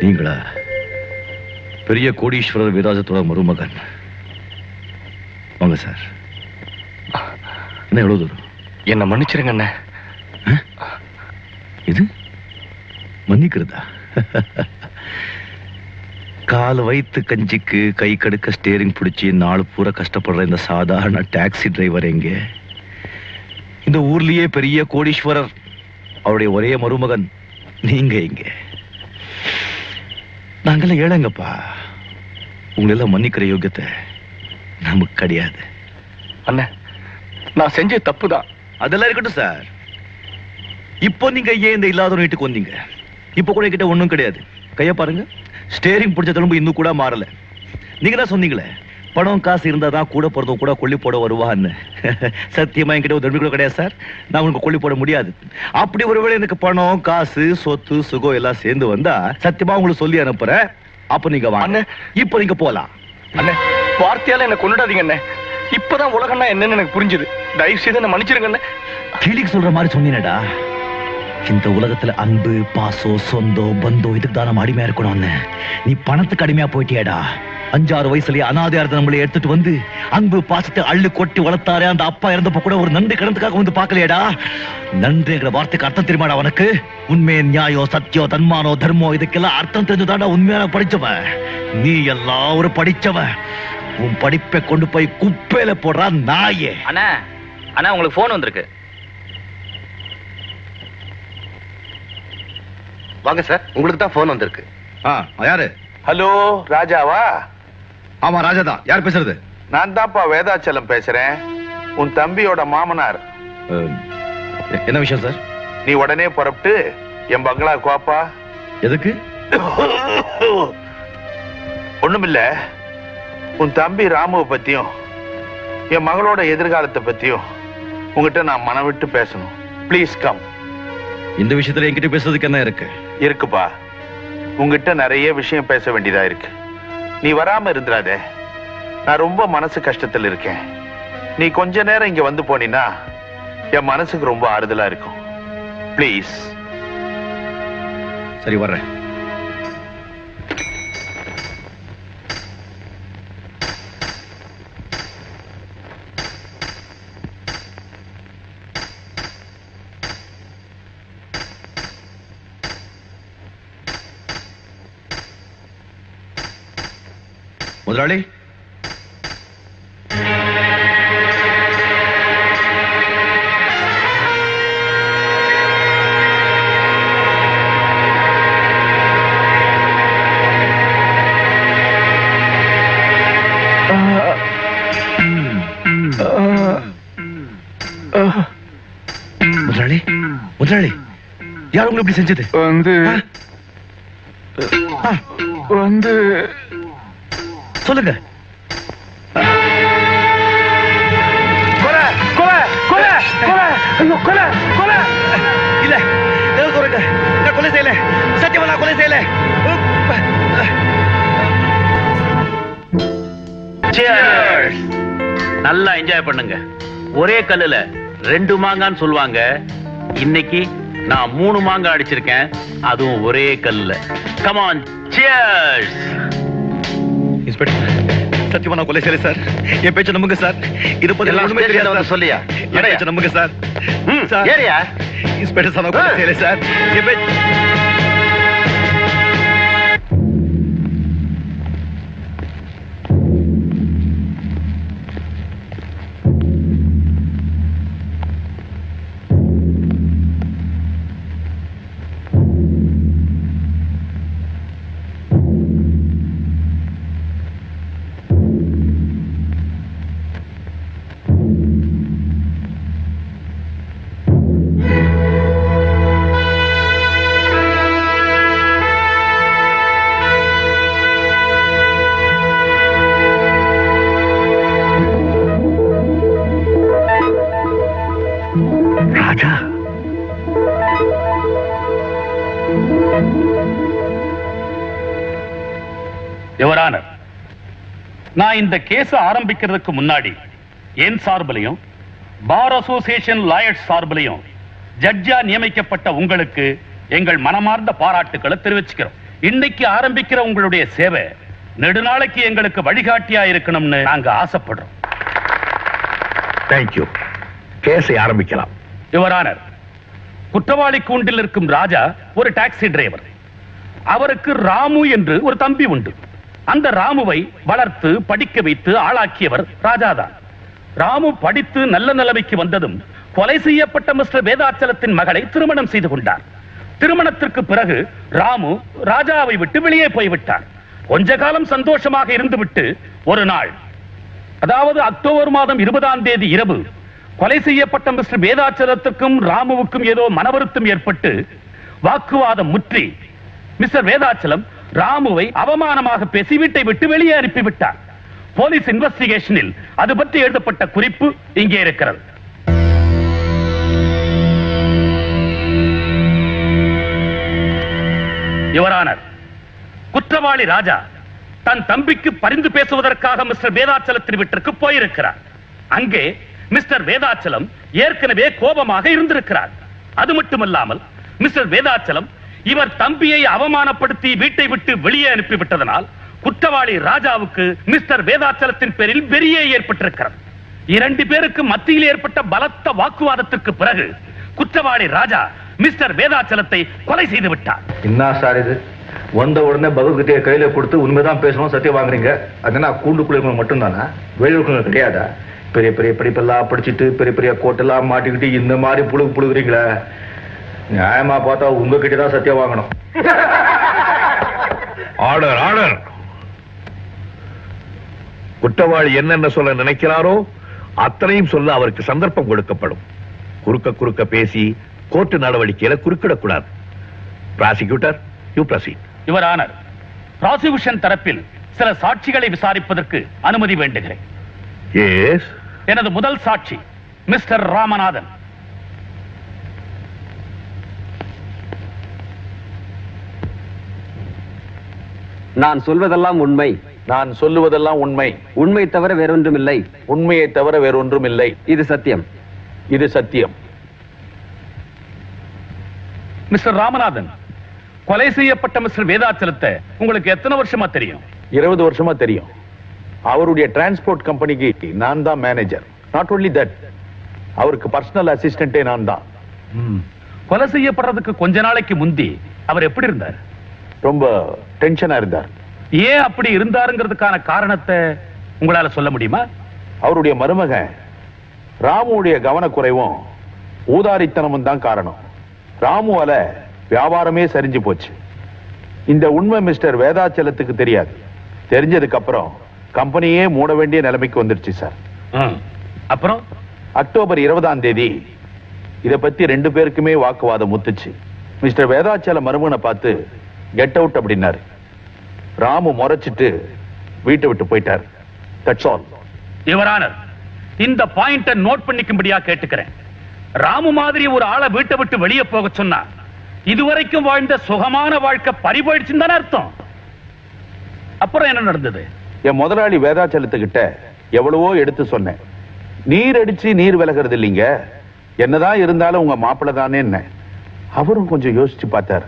நீங்களா? பெரிய கோடீஸ்வரர் வீராஜத்தோட மருமகன். வாங்க சார். என்ன எவ்வளவு தூரம்? என்ன மன்னிச்சிருங்க அண்ணே. இது? மன்னிக்கிறதா? கால் வைத்து கஞ்சிக்கு கை கடுக்க ஸ்டேரிங் பிடிச்சி நாலு பூரா கஷ்டப்படுற இந்த சாதாரண டாக்ஸி டிரைவர் எங்க? இந்த ஊர்லயே பெரிய கோடீஸ்வரர். அவருடைய ஒரே மருமகன். நீங்க இங்க நாங்கெல்லாம் ஏழைங்கப்பா. உங்களெல்லாம் மன்னிக்கிற யோகியத்தை நமக்கு கிடையாது. அண்ணே நான் செஞ்ச தப்பு தான் அதெல்லாம் இருக்கட்டும் சார். இப்போ நீங்க ஏன் இந்த இல்லாத வீட்டுக்கு வந்தீங்க? இப்போ கூட கிட்ட ஒண்ணும் கிடையாது. கைய பாருங்க. ஸ்டேரிங் பிடிச்ச தழும்பு இன்னும் கூட மாறல. நீங்க தான் சொன்னீங்களே பணம் காசு இருந்தா தான் கூட பிறந்தவங்க கூட கொல்லி போட வருவான்னு. சத்தியமா என்கிட்ட ஒரு கூட கிடையாது சார். நான் உங்களுக்கு கொல்லி போட முடியாது. அப்படி ஒருவேளை எனக்கு பணம் காசு சொத்து சுகம் எல்லாம் சேர்ந்து வந்தா சத்தியமா உங்களுக்கு சொல்லி அனுப்புறேன். அப்ப நீங்க வாங்க. இப்போ நீங்க போலாம். அண்ணே வார்த்தையால என்ன கொண்டுடாதீங்க அண்ணே. இப்பதான் உலகம்னா என்னன்னு எனக்கு புரிஞ்சுது. தயவு செய்து என்ன மன்னிச்சிருங்க அண்ணே. கிளிக்கு சொல்ற மாதிரி சொன்னீனடா. இந்த உலகத்துல அன்பு பாசம் சொந்தம் பந்தம் இதுக்கு தான் நம்ம அடிமையா இருக்கணும்னு நீ பணத்துக்கு அடிமையா போயிட்டியாடா. அஞ்சாறு வயசுலயே அனாதையா இருந்த நம்மளை எடுத்துட்டு வந்து அன்பு பாசத்தை அள்ளு கொட்டி வளர்த்தாரே அந்த அப்பா இறந்தப்ப கூட ஒரு நன்றி கடந்துக்காக வந்து பார்க்கலையேடா. நன்றிங்கிற வார்த்தைக்கு அர்த்தம் தெரியுமாடா உனக்கு? உண்மை நியாயம் சத்தியம் தன்மானோ தர்மம் இதுக்கெல்லாம் அர்த்தம் தெரிஞ்சுதாடா உண்மையான படிச்சவன் நீ எல்லாம் ஒரு படிச்சவன் உன் படிப்பை கொண்டு போய் குப்பையில போடுறா நாயே. அண்ணா அண்ணா உங்களுக்கு ஃபோன் வந்திருக்கு. வாங்க சார் உங்களுக்கு தான் ஃபோன் வந்திருக்கு. ஆ யாரு? ஹலோ ராஜாவா? ஆமா ராஜா தான் யார் பேசுறது? நான் தான்ப்பா வேதாச்சலம் பேசுறேன். உன் தம்பியோட மாமனார். என்ன விஷயம் சார்? நீ உடனே புறப்பட்டு என் பங்களா குவாப்பா எதுக்கு? ஒண்ணுமில்ல. உன் தம்பி ராமுவை பத்தியும் என் மகளோட எதிர்காலத்தை பத்தியும் உங்ககிட்ட நான் மனம் விட்டு பேசணும். ப்ளீஸ் கம் இந்த விஷயத்துல என்கிட்ட பேசுறதுக்கு என்ன இருக்கு? இருக்குப்பா. உங்ககிட்ட நிறைய விஷயம் பேச வேண்டியதா இருக்கு. நீ வராம இருந்துடாதே. நான் ரொம்ப மனசு கஷ்டத்தில் இருக்கேன். நீ கொஞ்ச நேரம் இங்க வந்து போனீன்னா என் மனசுக்கு ரொம்ப ஆறுதலா இருக்கும். ப்ளீஸ் சரி வர்றேன். முதலாளி. முதலாளி முதலாளி யார் உங்களை இப்படி செஞ்சது? வந்து வந்து சொல்லுங்க. கொலை இல்ல நான் சத்தியமா நான் செய்யல. நல்லா என்ஜாய் பண்ணுங்க. ஒரே கல்லுல ரெண்டு மாங்கான்னு சொல்லுவாங்க. இன்னைக்கு நான் மூணு மாங்காய் அடிச்சிருக்கேன். அதுவும் ஒரே கல்லுல. கமான் சியர்ஸ் இன்ஸ்பெக்டர் சத்தியமா நான் கொலை செய்யல சார் என் பேச்ச நம்புங்க சார் தெரியாது சார் வந்து சொல்லியா? என் பேச்ச நம்புங்க சார் ஏரியா இன்ஸ்பெக்டர் சார் நான் கொலை. செய்யல சார் என் பேச்ச யுவரானர் நான் இந்த கேஸ் ஆரம்பிக்கிறதுக்கு முன்னாடி என் சார்பிலையும் பார் அசோசியேஷன் லாயர்ஸ் சார்பிலையும் ஜட்ஜா நியமிக்கப்பட்ட உங்களுக்கு எங்கள் மனமார்ந்த பாராட்டுக்களை தெரிவிச்சுக்கிறோம். இன்னைக்கு ஆரம்பிக்கிற உங்களுடைய சேவை நெடுநாளைக்கு எங்களுக்கு வழிகாட்டியா இருக்கணும்னு நாங்க ஆசைப்படுறோம். தேங்க்யூ கேஸை ஆரம்பிக்கலாம். யுவரானர் குற்றவாளி கூண்டில் இருக்கும் ராஜா ஒரு டாக்ஸி டிரைவர். அவருக்கு ராமு என்று ஒரு தம்பி உண்டு. அந்த ராமுவை வளர்த்து படிக்க வைத்து ஆளாக்கியவர் ராஜாதான். ராமு படித்து நல்ல நிலைமைக்கு வந்ததும் கொலை செய்யப்பட்ட மிஸ்டர் வேதாச்சலத்தின் மகளை திருமணம் செய்து கொண்டார். திருமணத்திற்கு பிறகு ராமு ராஜாவை விட்டு வெளியே போய்விட்டார். கொஞ்ச காலம் சந்தோஷமாக இருந்துவிட்டு ஒரு நாள் அதாவது அக்டோபர் மாதம் இருபதாம் தேதி இரவு கொலை செய்யப்பட்ட மிஸ்டர் வேதாச்சலத்துக்கும் ராமுவுக்கும் ஏதோ மனவருத்தம் ஏற்பட்டு வாக்குவாதம் முற்றி மிஸ்டர் வேதாச்சலம் ராமுவை அவமானமாக பேசி வீட்டை விட்டு வெளியே அனுப்பிவிட்டார். போலீஸ் இன்வெஸ்டிகேஷனில் அது பற்றி எழுதப்பட்ட குறிப்பு இங்கே இருக்கிறது. யுவரானர் குற்றவாளி ராஜா தன் தம்பிக்கு பரிந்து பேசுவதற்காக மிஸ்டர் வேதாச்சலத்தின் வீட்டிற்கு போயிருக்கிறார். அங்கே மிஸ்டர் வேதாச்சலம் ஏற்கனவே கோபமாக இருந்திருக்கிறார். அது மட்டுமல்லாமல் மிஸ்டர் வேதாச்சலம் இவர் தம்பியை அவமானப்படுத்தி வீட்டை விட்டு வெளியே அனுப்பிவிட்டதனால் குற்றவாளி ராஜாவுக்கு மிஸ்டர் வேதாச்சலத்தின் பேரில் வெறியே ஏற்பட்டிருக்கிறது. இரண்டு பேருக்கு மத்தியில் ஏற்பட்ட பலத்த வாக்குவாதத்திற்கு பிறகு குற்றவாளி ராஜா மிஸ்டர் வேதாச்சலத்தை கொலை செய்து விட்டார். என்ன சார் இது? வந்த உடனே பகவத்கீதையை கையில கொடுத்து உண்மைதான் பேசணும் சத்தியம் வாங்குறீங்க. அதனா என்ன கூண்டுக்குள்ள மட்டும்தானா? வெளியுறவு கிடையாதா? பெரிய பெரிய படிப்பெல்லாம் படிச்சுட்டு பெரிய பெரிய கோட்டெல்லாம் மாட்டிக்கிட்டு இந்த மாதிரி புழுகு புழுகுறீங்களே. நியாயமா பார்த்தா உங்ககிட்ட தான் சத்தியம் வாங்கணும். Order order. குற்றவாளி என்னென்ன சொல்ல நினைக்கிறாரோ அத்தனையும் சொல்ல அவருக்கு சந்தர்ப்பம் கொடுக்கப்படும். குறுக்க குறுக்க பேசி கோர்ட்டு நடவடிக்கையில குறுக்கிடக்கூடாது. Prosecutor you proceed. Your honour prosecution தரப்பில் சில சாட்சிகளை விசாரிப்பதற்கு அனுமதி வேண்டுகிறேன். எஸ் எனது முதல் சாட்சி மிஸ்டர் ராமநாதன். நான் சொல்வதெல்லாம் உண்மை. நான் சொல்லுவதெல்லாம் உண்மை. உண்மை தவிர வேறொன்றுமில்லை. உண்மையை தவிர வேறொன்றும் இல்லை இது சத்தியம். இது சத்தியம். மிஸ்டர் ராமநாதன் கொலை செய்யப்பட்ட மிஸ்டர் வேதாச்சலத்தை உங்களுக்கு எத்தனை வருஷமா தெரியும்? இருபது வருஷமா தெரியும். அவருடைய டிரான்ஸ்போர்ட் கம்பெனிக்கு நான் தான் மேனேஜர் நாட் only தட் அவருக்கு பர்சனல் அசிஸ்டன்டே நான் தான். கொலை செய்யப்படுறதுக்கு கொஞ்ச நாளைக்கு முந்தி அவர் எப்படி இருந்தார்? ரொம்ப டென்ஷனா இருந்தார். ஏன் அப்படி இருந்தாருங்கிறதுக்கான காரணத்தை உங்களால சொல்ல முடியுமா? அவருடைய மருமகன் ராமுடைய கவனக்குறைவும் ஊதாரித்தனமும் தான் காரணம். ராமுவால வியாபாரமே சரிஞ்சு போச்சு. இந்த உண்மை மிஸ்டர் வேதாச்சலத்துக்கு தெரியாது. தெரிஞ்சதுக்கு அப்புறம் கம்பெனியே மூட வேண்டிய நிலைமைக்கு வந்துருச்சு சார். அப்புறம்? அக்டோபர் இருபதாம் தேதி இத பத்தி ரெண்டு பேருக்குமே வாக்குவாதம் முத்துச்சு மிஸ்டர் வேதாச்சல மருமகனை பார்த்து கெட் அவுட் அப்படின்னாரு. ராமு முறைச்சிட்டு வீட்டை விட்டு போயிட்டார். தட்ஸ் ஆல் இந்த பாயிண்ட நோட் பண்ணிக்கும்படியா கேட்டுக்கிறேன். ராமு மாதிரி ஒரு ஆளை வீட்டை விட்டு வெளியே போக சொன்னா இதுவரைக்கும் வாழ்ந்த சுகமான வாழ்க்கை பறிபோயிடுச்சுன்னு தானே அர்த்தம். அப்புறம் என்ன நடந்தது? என் முதலாளி வேதாச்சலத்துக்கிட்ட எவ்வளவோ எடுத்து சொன்னேன். நீர் அடிச்சு நீர் விலகிறது இல்லைங்க. என்னதான் இருந்தாலும் உங்க மாப்பிள்ளை தானே என்ன அவரும் கொஞ்சம் யோசிச்சு பார்த்தார்.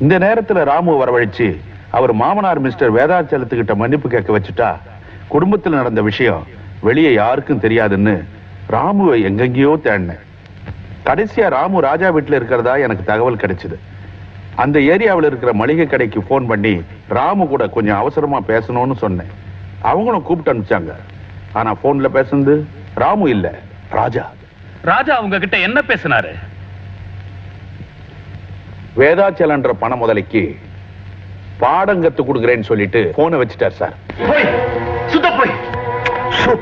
இந்த நேரத்துல ராமு வரவழைச்சு அவர் மாமனார் மிஸ்டர் வேதாச்சலத்துக்கிட்ட மன்னிப்பு கேட்க வச்சுட்டா குடும்பத்தில் நடந்த விஷயம் வெளியே யாருக்கும் தெரியாதுன்னு ராமுவை எங்கெங்கேயோ தேடினேன். கடைசியா ராமு ராஜா வீட்டில் இருக்கிறதா எனக்கு தகவல் கிடைச்சது. அந்த ஏரியாவில் இருக்கிற மளிகை கடைக்கு ஃபோன் பண்ணி ராமு கூட கொஞ்சம் அவசரமா பேசணும்னு சொன்னேன். அவங்களும் கூப்பிட்டு அனுப்பிச்சாங்க. ஆனா போன்ல பேசுனது ராமு இல்ல ராஜா. ராஜா உங்ககிட்ட என்ன பேசினாரு? வேதாச்சலன்ற பண முதலைக்கு பாடம் கத்து கொடுக்குறேன்னு சொல்லிட்டு போனை வச்சுட்டார் சார். போய் சுத்த போய். சு.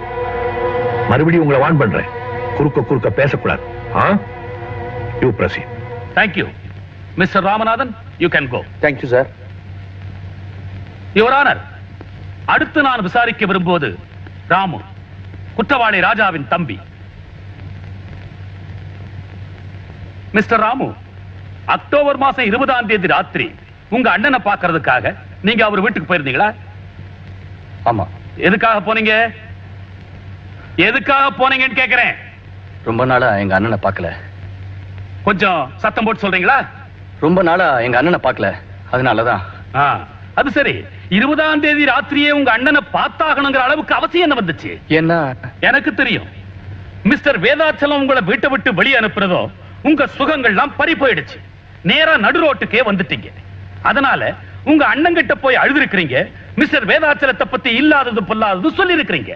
மறுபடியும் உங்களை வான் பண்றேன். குறுக்க குறுக்க பேசக்கூடாது. ஆ? You proceed. Thank you mister Ramanathan you can go thank you sir your honour அடுத்து நான் விசாரிக்க விரும்புவது ராமு குற்றவாளி ராஜாவின் தம்பி. மிஸ்டர் ராமு அக்டோபர் மாசம் இருபதாம் தேதி ராத்திரி உங்க அண்ணனை பார்க்கிறதுக்காக நீங்க அவர் வீட்டுக்கு போயிருந்தீங்களா? ஆமா. எதுக்காக போனீங்க? எதுக்காக போனீங்கன்னு கேக்குறேன். ரொம்ப நாளா எங்க அண்ணனை பார்க்கல. கொஞ்சம் சத்தம் போட்டு சொல்றீங்களா? ரொம்ப நாளா எங்க அண்ணனை பார்க்கல. அதனாலதான். அது சரி. இருபதாம் தேதி ராத்திரியே உங்க அண்ணனை பார்த்தாகணுங்கிற அளவுக்கு அவசியம் என்ன வந்துச்சு? ஏன்னா எனக்கு தெரியும். மிஸ்டர் வேதாச்சலம் உங்களை வீட்டை விட்டு வெளியே அனுப்புறதோ உங்க சுகங்கள்லாம் பறி போயிடுச்சு. நேரா நடு ரோட்டுக்கே வந்துட்டீங்க. அதனால உங்க அண்ணங்கிட்ட போய் அழுதுருக்கிறீங்க. மிஸ்டர் வேதாச்சலத்தை பத்தி இல்லாதது பொல்லாதது சொல்லி இருக்கிறீங்க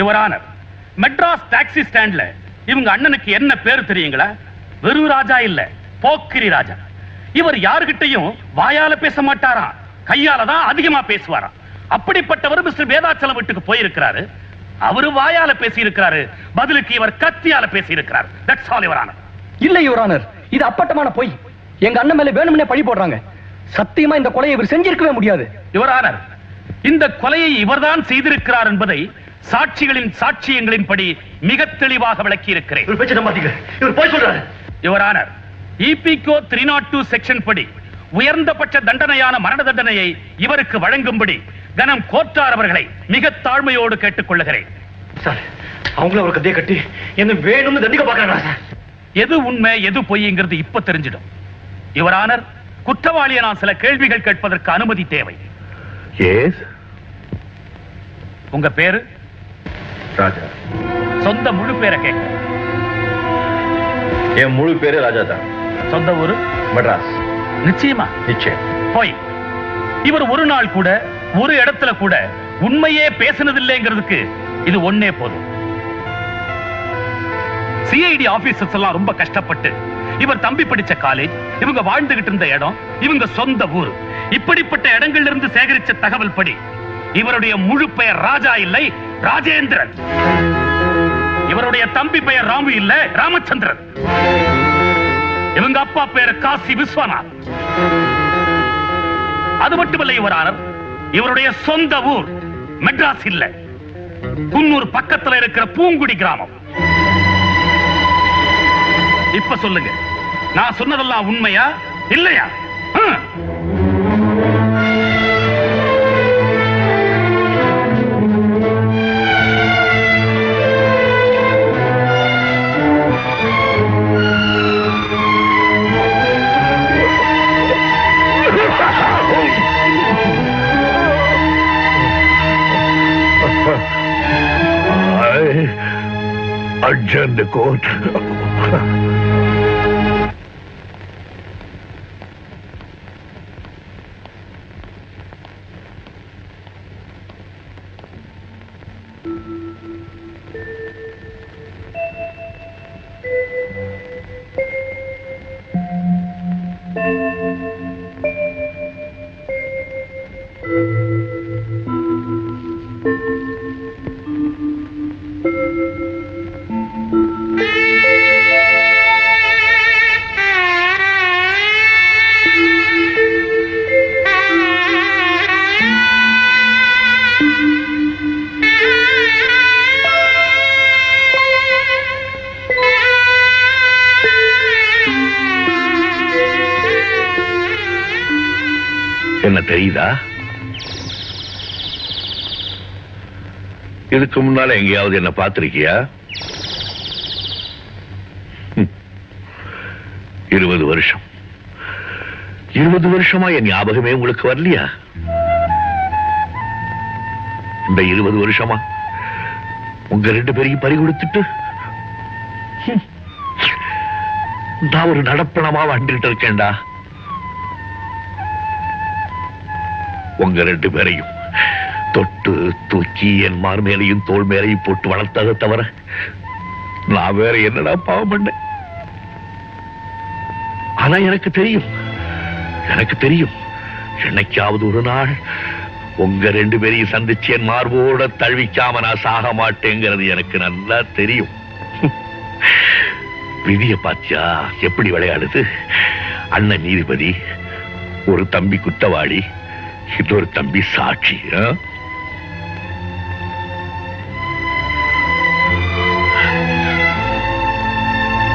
யுவரானர் மெட்ராஸ் டாக்ஸி ஸ்டாண்ட்ல இவங்க அண்ணனுக்கு என்ன பேர் தெரியுங்களா? வெறு ராஜா இல்ல போக்கிரி ராஜா. இவர் யாருகிட்டையும் வாயால பேச மாட்டாராம் கையால தான் அதிகமா பேசுவாராம் அப்படிப்பட்டவர் மிஸ்டர் வேதாச்சலம் வீட்டுக்கு போயிருக்கிறாரு. அவரு வாயால பேசி இருக்கிறாரு பதிலுக்கு இவர் கத்தியால பேசி இருக்கிறார் தட்ஸ் ஆல் யுவரானர் இல்ல இவரானர் இது அப்பட்டமான பொய். எங்க அண்ணன் மேல வேணும்னே பழி போடுறாங்க. சத்தியமா இந்த கொலையை இவர் செஞ்சிருக்கவே முடியாது. யுவரானர் இந்த கொலையை இவர்தான் செய்திருக்கிறார் என்பதை சாட்சிகளின் சாட்சியங்களின்படி மிக தெளிவாக விளக்கி இருக்கிறேன் இவர் பேச்சு நம்பாதீங்க. இவர் போய் சொல்றாரு. யுவரானர் இபிகோ த்ரீ நாட் டூ செக்ஷன் படி உயர்ந்தபட்ச தண்டனையான மரண தண்டனையை இவருக்கு வழங்கும்படி கனம் கோட்டார் அவர்களை மிக தாழ்மையோடு கேட்டுக் கொள்ளுகிறேன் சார் அவங்கள ஒரு கதையை கட்டி என்ன வேணும்னு தண்டிக்க பாக்குறாங்க எது உண்மை எது பொய்ங்கிறது இப்ப தெரிஞ்சிடும். யுவரானர் குற்றவாளியை நான் சில கேள்விகள் கேட்பதற்கு அனுமதி தேவை. எஸ் உங்க பேரு? ராஜா. சொந்த முழு பேரை கேட்க. என் முழு பேரு ராஜா தான். சொந்த ஊரு? மெட்ராஸ். நிச்சயமா? நிச்சயம். போய். இவர் ஒரு நாள் கூட ஒரு இடத்துல கூட உண்மையே பேசினதில்லைங்கிறதுக்கு இது ஒண்ணே போதும். சிஐடி ஆபீசர்ஸ் எல்லாம் ரொம்ப கஷ்டப்பட்டு இவர் தம்பி படிச்ச காலேஜ் இவங்க வாழ்ந்துகிட்டு இருந்த இடம் இவங்க சொந்த ஊர். இப்படிப்பட்ட இடங்கள்ல இருந்து சேகரிச்ச தகவல் படி இவருடைய முழு பெயர் ராஜா இல்லை ராஜேந்திரன். இவருடைய தம்பி பெயர் ராமு இல்ல ராமச்சந்திரன். இவங்க அப்பா பெயர் காசி விஸ்வநாத். அது மட்டுமல்ல யுவரானர் இவருடைய சொந்த ஊர் மெட்ராஸ் இல்ல. குன்னூர் பக்கத்துல இருக்கிற பூங்குடி கிராமம். இப்ப சொல்லுங்க. நான் சொன்னதெல்லாம் உண்மையா இல்லையா ஹம். I adjourn the court. என்ன தெரியுதா? இதுக்கு முன்னால எங்கேயாவது என்ன பார்த்திருக்கியா? இருபது வருஷம். இருபது வருஷமா என் ஞாபகமே உங்களுக்கு வரலையா? இந்த இருபது வருஷமா உங்க ரெண்டு பேரையும் பறி கொடுத்துட்டு நான் ஒரு நடப்பணமா வந்துட்டு இருக்கேன்டா. உங்க ரெண்டு பேரையும் தொட்டு தூக்கி என் மார் மேலையும் தோள் மேலையும் போட்டு வளர்த்ததை தவிர நான் வேற என்னடா பாவம் பண்ணேன்? ஆனா எனக்கு தெரியும் எனக்கு தெரியும் என்னைக்காவது ஒரு நாள் உங்க ரெண்டு பேரையும் சந்திச்சு என் மார்போட தழுவிக்காம நான் சாக மாட்டேங்கிறது எனக்கு நல்லா தெரியும். விதிய பாத்தியா எப்படி விளையாடுது? அண்ணன் நீதிபதி ஒரு தம்பி குத்தவாளி இன்னொரு தம்பி சாட்சி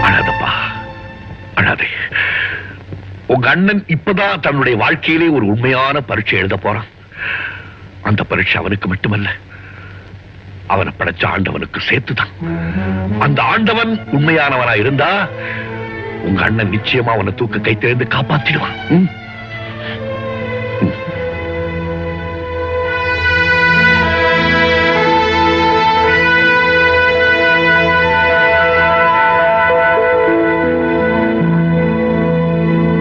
அழாதப்பா அழாதே உங்க அண்ணன் இப்பதான் தன்னுடைய வாழ்க்கையிலே ஒரு உண்மையான பரீட்சை எழுத போறான். அந்த பரீட்சை அவனுக்கு மட்டுமல்ல அவனை படைச்ச ஆண்டவனுக்கு சேர்த்துதான். அந்த ஆண்டவன் உண்மையானவனா இருந்தா உங்க அண்ணன் நிச்சயமா அவனை தூக்க கைத்திலிருந்து காப்பாத்திடுவான்.